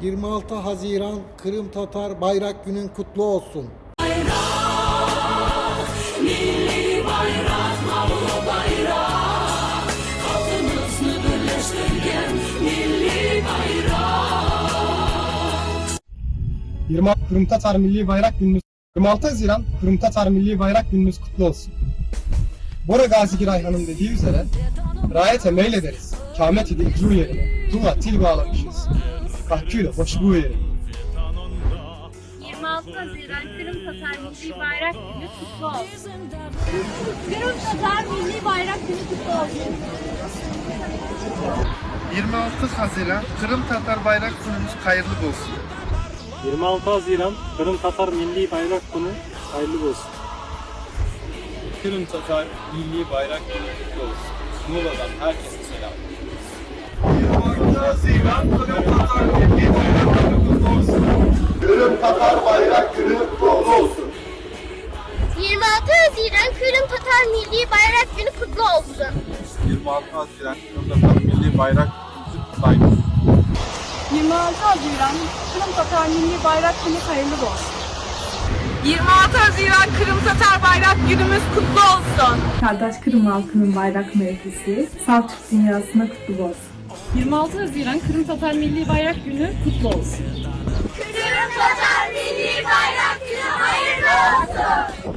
26 Haziran Kırım Tatar Bayrak Günün kutlu olsun. Milli bayrak, havlu bayrak Halkımızı birleştirgen milli bayrak 26 Kırım Tatar Milli Bayrak Gününüz 26 Haziran Kırım Tatar Milli Bayrak Gününüz kutlu olsun. Bora Gazi Girayhan'ın dediği üzere Rayete meylederiz. Kâmet idi icru yerine. Dua til bağlamışız. Kahküyle hoşbu yerine. 26 Haziran Kırım Tatar Milli Bayrak Günü kutlu olsun. Kırım Tatar Milli Bayrak Günü kutlu olsun. 26 Haziran Kırım Tatar Bayrak Günümüz hayırlı olsun. 26 Haziran Kırım Tatar Milli Bayrak Günü hayırlı olsun. Kırım Tatar Milli Bayrak Günü kutlu olsun. Muğla'dan herkese selam. 26 Haziran Kırım Tatar Milli Bayrak Günü kutlu olsun. Kırım Tatar Bayrak Günü kutlu olsun. 26 Haziran Kırım Tatar Milli Bayrak Günü kutlu olsun. 26 Haziran Kırım Tatar Milli Bayrak Günümüzü kutlayın. 26 Haziran Kırım Tatar Milli Bayrak Günü hayırlı olsun. 26 Haziran Kırım Tatar Bayrak Günümüz kutlu olsun. Kardeş Kırım halkının bayrak mevkisi, Türk dünyasına kutlu olsun. 26 Haziran Kırım Tatar Milli Bayrak Günü kutlu olsun. Kırım Tatar Milli Bayrak Günü hayırlı olsun.